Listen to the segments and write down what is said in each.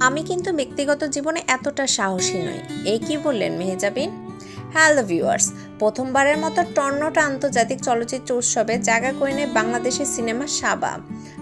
আমি কিন্তু ব্যক্তিগত জীবনে এতটা সাহসী নই। এই কি বললেন মেহেজাবিন হ্যালো ভিউয়ার্স, প্রথমবারের মতো টর্নটা আন্তর্জাতিক চলচ্চিত্র উৎসবে জায়গা করে নেয় বাংলাদেশের সিনেমা সাবা।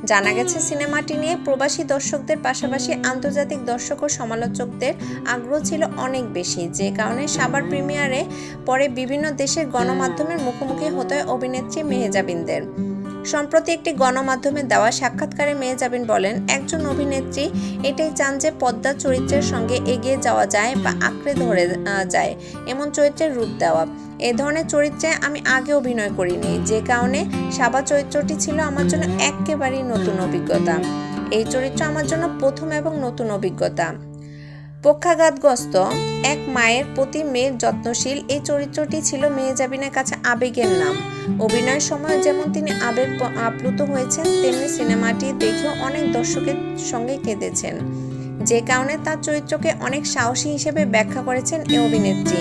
জানা গেছে, সিনেমাটি নিয়ে প্রবাসী দর্শকদের পাশাপাশি আন্তর্জাতিক দর্শক ও সমালোচকদের আগ্রহ ছিল অনেক বেশি। যে কারণে সাবার প্রিমিয়ারে পরে বিভিন্ন দেশের গণমাধ্যমের মুখোমুখি হতে হয় অভিনেত্রী মেহেজাবিনদের সম্প্রতি একটি গণমাধ্যমে দেওয়া সাক্ষাৎকারে মেহেজাবিন বলেন, একজন অভিনেত্রী এটাই চান যে পদ্মা চরিত্রের সঙ্গে এগিয়ে যাওয়া যায় বা আঁকড়ে ধরে যায় এমন চরিত্রের রূপ দেওয়া। এ ধরনের চরিত্রে আমি আগে অভিনয় করিনি। যে কারণে সাবা চরিত্রটি ছিল আমার জন্য একেবারেই নতুন অভিজ্ঞতা। এই চরিত্র আমার জন্য প্রথম এবং নতুন অভিজ্ঞতা। পক্ষাঘাতগ্রস্ত এক মায়ের প্রতি মেয়ের যত্নশীল এই চরিত্রটি ছিল মেহেজাবিনের কাছে আবেগের নাম। অভিনয়ের সময় যেমন তিনি আবেগ আপ্লুত হয়েছেন, তেমনি সিনেমাটি দেখেও অনেক দর্শকের সঙ্গে কেঁদেছেন। যে কারণে তার চরিত্রকে অনেক সাহসী হিসেবে ব্যাখ্যা করেছেন এই অভিনেত্রী।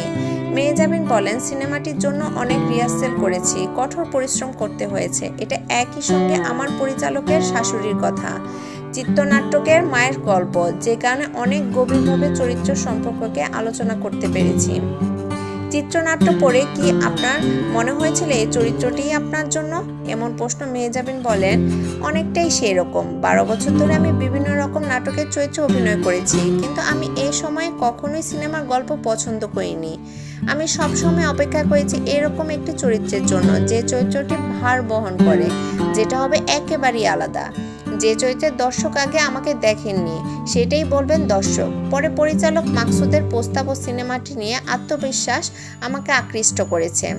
মেয়ে মেহজাবিন বলেন, সিনেমাটির জন্য অনেক রিহার্সেল করেছি, কঠোর পরিশ্রম করতে হয়েছে। এটা একই সঙ্গে আমার পরিচালকের শাশুড়ির কথা। চিত্রনাট্যকের মায়ের গল্প, যে কারণে অনেক গভীরভাবে চরিত্র সম্পর্ককে আলোচনা করতে পেরেছি। চিত্রনাট্য পড়ে কি আপনার মনে হয়েছিল এই চরিত্রটি আপনার জন্য? এমন প্রশ্ন মেয়ে যাবেন বলেন, অনেকটাই সেই রকম বারো বছর ধরে আমি বিভিন্ন রকম নাটকের চরিত্রে অভিনয় করেছি, কিন্তু আমি এই সময়ে কখনোই সিনেমার গল্প পছন্দ করিনি। আমি সব সময় অপেক্ষা করেছি এরকম একটি চরিত্রের জন্য, যে চরিত্রটি ভার বহন করে, যেটা হবে একেবারেই আলাদা। যে চরিত্রের দর্শক আগে আমাকে দেখেননি, সেটাই বলবেন দর্শক। পরে পরিচালক মাকসুদের প্রস্তাব ও সিনেমাটি নিয়ে আত্মবিশ্বাস আমাকে আকৃষ্ট করেছে।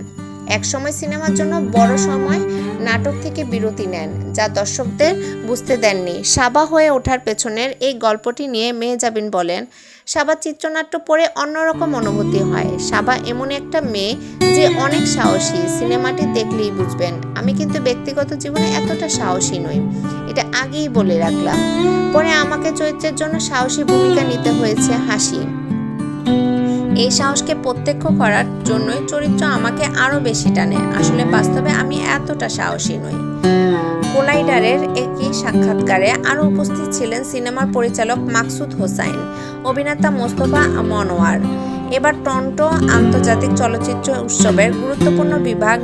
একসময় সিনেমার জন্য বড় সময় নাটক থেকে বিরতি নেন, যা দর্শকদের বুঝতে দেননি। সাবা হয়ে ওঠার পেছনের এই গল্পটি নিয়ে মেহজাবিন বলেন সাবা চিত্রনাট্য পড়ে অন্যরকম অনুভূতি হয়। সাবা এমন একটা মেয়ে যে অনেক সাহসী, সিনেমাটি দেখলেই বুঝবেন। আমি কিন্তু ব্যক্তিগত জীবনে এতটা সাহসী নই। এটা আগেই বলে রাখলাম। পরে আমাকে চরিত্রের জন্য সাহসী ভূমিকা নিতে হয়েছে হাসি। এই সাহসকে প্রত্যক্ষ করার জন্যই চরিত্র আমাকে আরও বেশি টানে। আসলে বাস্তবে আমি এতটা সাহসী নই। কোলাইডারের একই সাক্ষাৎকারে আরও উপস্থিত ছিলেন সিনেমার পরিচালক মাকসুদ হোসাইন, অভিনেতা মোস্তফা মনোয়ার। এবার টন্টো আন্তর্জাতিক চলচ্চিত্র উৎসবের গুরুত্বপূর্ণ বিভাগ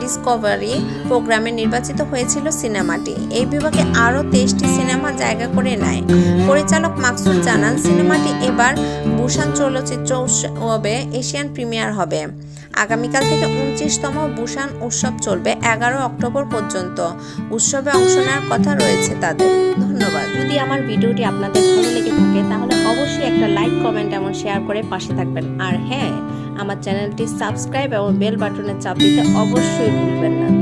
ডিসকভারি প্রোগ্রামে নির্বাচিত হয়েছিল সিনেমাটি। এই বিভাগে আরও তেইশটি সিনেমা জায়গা করে নেয়। পরিচালক মাকসুদ জানান, সিনেমাটি এবার বুসান চলচ্চিত্র উৎসবে এশিয়ান প্রিমিয়ার হবে। আগামীকাল থেকে উনত্রিশতম বুসান উৎসব চলবে এগারো অক্টোবর পর্যন্ত। উৎসবে অংশ নেওয়ার কথা রয়েছে তাদের। ধন্যবাদ। যদি আমার ভিডিওটি আপনাদের ভালো লেগে থাকে, তাহলে অবশ্যই একটা লাইক, কমেন্ট এবং শেয়ার করে পাশে থাকবেন। আর হ্যাঁ আমার চ্যানেলটি সাবস্ক্রাইব এবং বেল বাটনে চাপ দিতে অবশ্যই ভুলবেন না।